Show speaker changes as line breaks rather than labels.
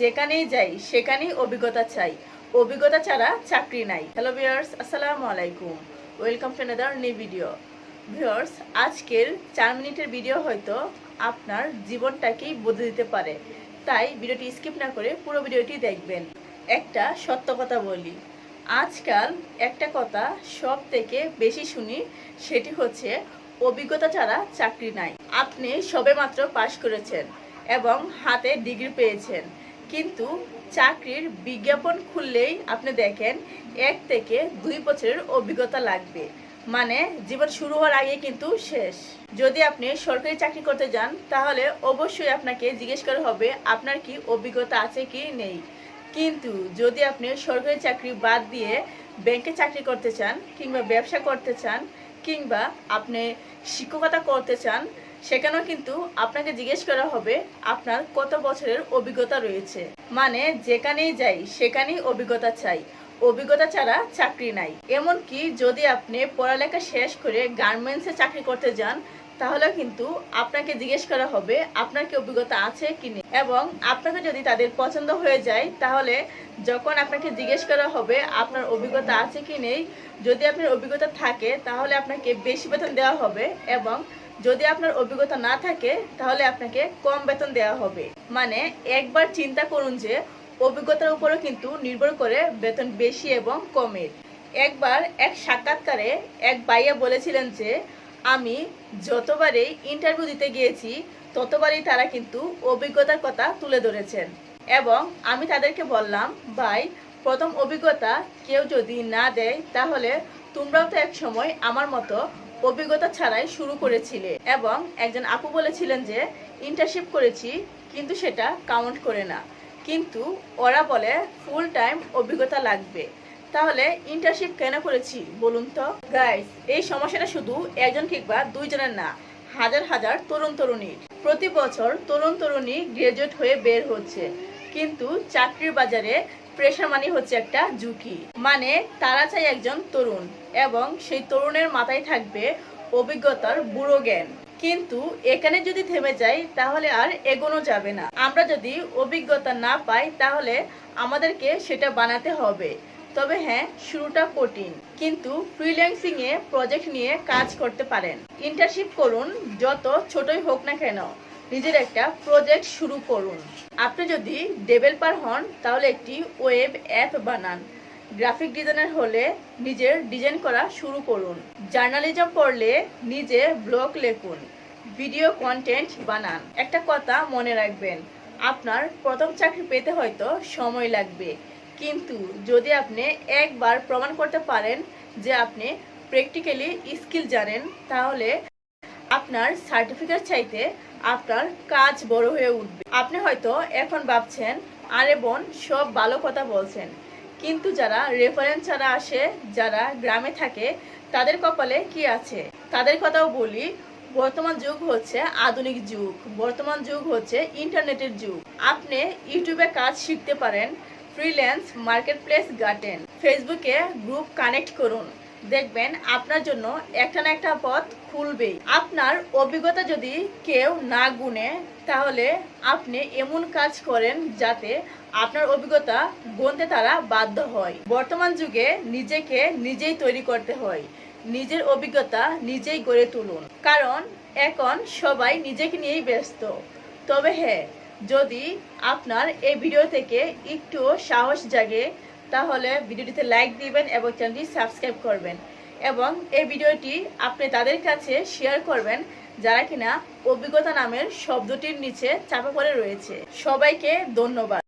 যেখানেই যাই, সেখানেই অভিজ্ঞতা চাই। অভিজ্ঞতা ছাড়া চাকরি নাই। হ্যালো ভিউয়ার্স আসসালামু আলাইকুম। Welcome to another new video viewers আজকের চার মিনিটের ভিডিও হয়তো আপনার জীবনটাকেই বদলে দিতে পারে। তাই ভিডিওটি স্কিপ না করে পুরো ভিডিওটি দেখবেন। একটা সত্য কথা বলি। আজকাল একটা কথা সব থেকে বেশি শুনি, সেটি হচ্ছে অভিজ্ঞতা ছাড়া চাকরি নাই। আপনি সবেমাত্র পাশ করেছেন এবং হাতে ডিগ্রি পেয়েছেন। কিন্তু চাকরির বিজ্ঞাপন খুললেই আপনি দেখেন এক থেকে দুই বছরের অভিজ্ঞতা লাগবে। মানে জীবন শুরু হওয়ার আগে কিন্তু শেষ। যদি আপনি সরকারি চাকরি করতে যান, তাহলে অবশ্যই আপনাকে জিজ্ঞেস করা হবে, আপনার কি অভিজ্ঞতা আছে কি নেই? কিন্তু যদি আপনি সরকারি চাকরি বাদ দিয়ে ব্যাংকে চাকরি করতে চান, কিংবা ব্যবসা করতে চান, কিংবা আপনি শিক্ষকতা করতে চান সেখানেও কিন্তু আপনাকে জিজ্ঞেস করা হবে আপনার কত বছরের অভিজ্ঞতা রয়েছে। মানে যেখানেই যাই, সেখানেই অভিজ্ঞতা চাই। অভিজ্ঞতা ছাড়া চাকরি নাই। এমনকি যদি আপনি পড়ালেখা শেষ করে গার্মেন্টসে চাকরি করতে যান তাহলে কিন্তু আপনাকে জিজ্ঞেস করা হবে আপনার কি অভিজ্ঞতা আছে কি নেই। এবং আপনাকে যদি তাদের পছন্দ হয়ে যায়, তাহলে যখন আপনাকে জিজ্ঞেস করা হবে আপনার অভিজ্ঞতা আছে কি নেই, যদি আপনার অভিজ্ঞতা থাকে, তাহলে আপনাকে বেশি বেতন দেওয়া হবে এবং যদি আপনার অভিজ্ঞতা না থাকে, তাহলে আপনাকে কম বেতন দেওয়া হবে। মানে একবার চিন্তা করুন যে, অভিজ্ঞতার উপরও কিন্তু নির্ভর করে বেতন বেশি এবং কমের। একবার এক সাক্ষাৎকারে এক ভাইয়া বলেছিলেন যে, আমি যতবারই ইন্টারভিউ দিতে গিয়েছি, ততবারই তারা কিন্তু অভিজ্ঞতার কথা তুলে ধরেছেন। এবং আমি তাদেরকে বললাম, ভাই প্রথম অভিজ্ঞতা কেউ যদি না দেয়, তাহলে তোমরাও তো এক সময় আমার মতো অভিজ্ঞতা ছাড়াই শুরু করেছিলে। এবং একজন আপু বলেছিলেন যে ইন্টার্নশিপ করেছি, কিন্তু সেটা কাউন্ট করে না। কিন্তু ওরা বলে ফুল টাইম অভিজ্ঞতা লাগবে। তাহলে ইন্টার্নশিপ কেন করেছি, বলুন তো? গাইস এই সমস্যাটা শুধু একজন কিংবা দুইজনের না, হাজার হাজার তরুণ তরুণীর প্রতি বছর তরুণ তরুণী গ্রাজুয়েট হয়ে বের হচ্ছে। কিন্তু চাকরির বাজারে প্রেশার মানি হচ্ছে একটা ঝুঁকি। মানে তারা চাই একজন তরুণ এবং সেই তরুণের মাথায় থাকবে অভিজ্ঞতার বুড়ো জ্ঞান। কিন্তু এখানে যদি থেমে যাই, তাহলে আর এগোনো যাবে না। আমরা যদি অভিজ্ঞতা না পাই, তাহলে আমাদেরকে সেটা বানাতে হবে। তবে হ্যাঁ শুরুটা কঠিন। কিন্তু ফ্রিল্যান্সিং এ প্রজেক্ট নিয়ে কাজ করতে পারেন। ইন্টার্নশিপ করুন, যত ছোটই হোক না কেন। নিজের একটা প্রজেক্ট শুরু করুন। আপনি যদি ডেভেলপার হন, তাহলে একটি ওয়েব অ্যাপ বানান। গ্রাফিক ডিজাইনার হলে নিজের ডিজাইন করা শুরু করুন। জার্নালিজম পড়লে নিজে ব্লগ লেখুন। ভিডিও কন্টেন্ট বানান। একটা কথা মনে রাখবেন, আপনার প্রথম চাকরি পেতে হয়তো সময় লাগবে। কিন্তু যদি আপনি একবার প্রমাণ করতে পারেন যে আপনি প্র্যাকটিক্যালি স্কিল জানেন, তাহলে আপনার সার্টিফিকেট চাইতে আপনার কাজ বড় হয়ে উঠবে। আপনি হয়তো এখন ভাবছেন, আরে বোন, সব ভালো কথা বলছেন। কিন্তু যারা রেফারেন্স ছাড়া আসে, যারা গ্রামে থাকে, তাদের কপালে কি আছে? তাদের কথাও বলি, বর্তমান যুগ হচ্ছে আধুনিক যুগ, বর্তমান যুগ হচ্ছে ইন্টারনেটের যুগ। আপনি ইউটিউবে কাজ শিখতে পারেন ফ্রিল্যান্স মার্কেট প্লেস গার্ডেন ফেসবুকে গ্রুপ কানেক্ট করুন। দেখবেন আপনার জন্য একটা না একটা পথ খুলবেই। আপনার অভিজ্ঞতা যদি কেউ না গুনে, তাহলে আপনি এমন কাজ করেন যাতে আপনার অভিজ্ঞতা গুনতে তারা বাধ্য হয়। বর্তমান যুগে নিজেকে নিজেই তৈরি করতে হয়। নিজের অভিজ্ঞতা নিজেই গড়ে তুলুন। কারণ এখন সবাই নিজেকে নিয়েই ব্যস্ত। তবে হ্যাঁ যদি আপনার এই ভিডিও থেকে একটু সাহস জাগে তাহলে ভিডিওটিতে লাইক দিবেন এবং চ্যানেলটি সাবস্ক্রাইব করবেন। এবং এই ভিডিওটি আপনি তাদের কাছে শেয়ার করবেন, যারা কিনা অভিজ্ঞতা নামের শব্দটির নিচে চাপা পড়ে রয়েছে। সবাইকে ধন্যবাদ।